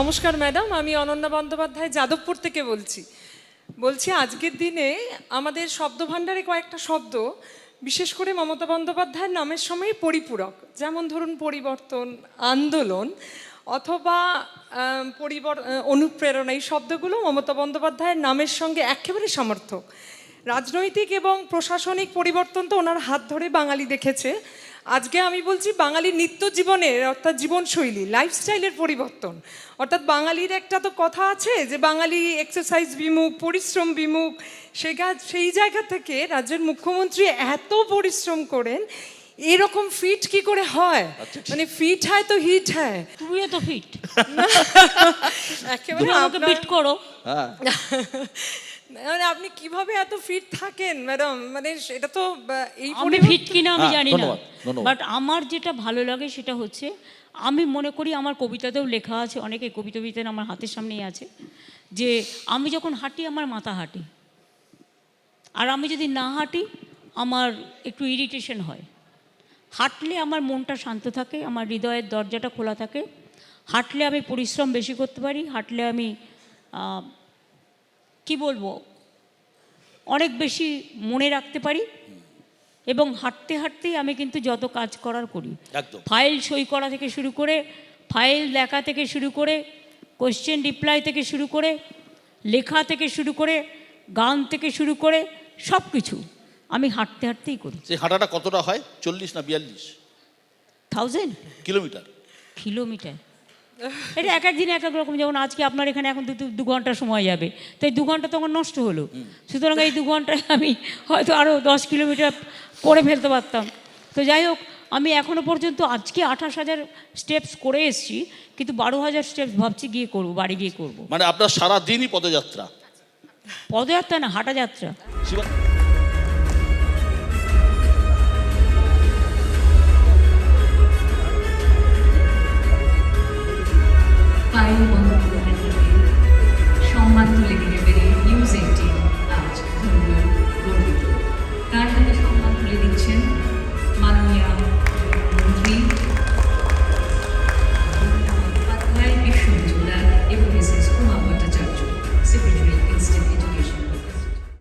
নমস্কার ম্যাডাম, আমি অনন্যা বন্দ্যোপাধ্যায় যাদবপুর থেকে বলছি। বলছি আজকের দিনে আমাদের শব্দভাণ্ডারে কয়েকটা শব্দ, বিশেষ করে মমতা বন্দ্যোপাধ্যায়ের নামের সময় পরিপূরক। যেমন ধরুন পরিবর্তন, আন্দোলন, অথবা পরিবর অনুপ্রেরণা, এই শব্দগুলো মমতা বন্দ্যোপাধ্যায়ের নামের সঙ্গে একেবারে সমর্থক। রাজনৈতিক এবং প্রশাসনিক পরিবর্তন তো ওনার হাত ধরে বাঙালি দেখেছে। আজকে আমি বলছি বাঙালির নিত্য জীবনের অর্থাৎ জীবনশৈলী লাইফস্টাইলের পরিবর্তন। অর্থাৎ বাঙালির একটা তো কথা আছে যে বাঙালি এক্সারসাইজ বিমুখ পরিশ্রম বিমুখ সেই গা- সেই জায়গা থেকে রাজ্যের মুখ্যমন্ত্রী এত পরিশ্রম করেন এরকম ফিট কি করে হয়? মানে ফিট হয় তো হিট হয়। তুমিও তো ফিট একেবারে আমাকে বিট করো। হ্যাঁ। মানে আপনি কীভাবে এত ফিট থাকেন ম্যাডাম মানে এটা তো এই আমি ফিট কিনা আমি হ্যাঁ, জানি না। বাট আমার যেটা ভালো লাগে সেটা হচ্ছে আমি মনে করি আমার কবিতাতেও লেখা আছে অনেকে কবিতা বিতেন আমার হাতের সামনেই আছে যে আমি যখন হাঁটি আমার মাথা হাঁটি। আর আমি যদি না হাঁটি আমার একটু ইরিটেশন হয়। হাঁটলে আমার মনটা শান্ত থাকে আমার হৃদয়ের দরজাটা খোলা থাকে। হাঁটলে আমি পরিশ্রম বেশি করতে পারি হাঁটলে আমি কি বলব? অনেক বেশি মনে রাখতে পারি এবং হাঁটতে হাঁটতেই আমি কিন্তু যত কাজ করার করি। একদম। ফাইল সই করা থেকে শুরু করে ফাইল দেখা থেকে শুরু করে কোশ্চেন রিপ্লাই থেকে শুরু করে লেখা থেকে শুরু করে গান থেকে শুরু করে সব কিছু আমি হাঁটতে হাঁটতেই করি। সেই হাঁটাটা কতটা হয়? চল্লিশ না বিয়াল্লিশ? Thousand kilometre. কিলোমিটার এটা এক এক দিন এক এক রকম। যেমন আজকে আপনার এখানে এখন দু দু- ঘণ্টা সময় যাবে। তো এই দু ঘণ্টা তো আমার নষ্ট হলো। সুতরাং এই দু ঘন্টায় আমি হয়তো আরও দশ কিলোমিটার করে ফেলতে পারতাম। তো যাই হোক আমি এখনও পর্যন্ত আজকে আঠাশ হাজার স্টেপস করে এসেছি কিন্তু বারো হাজার স্টেপস ভাবছি গিয়ে করব বাড়ি গিয়ে করব। মানে আপনার সারা দিনই পদযাত্রা? পদযাত্রা না হাঁটা যাত্রা। Bible.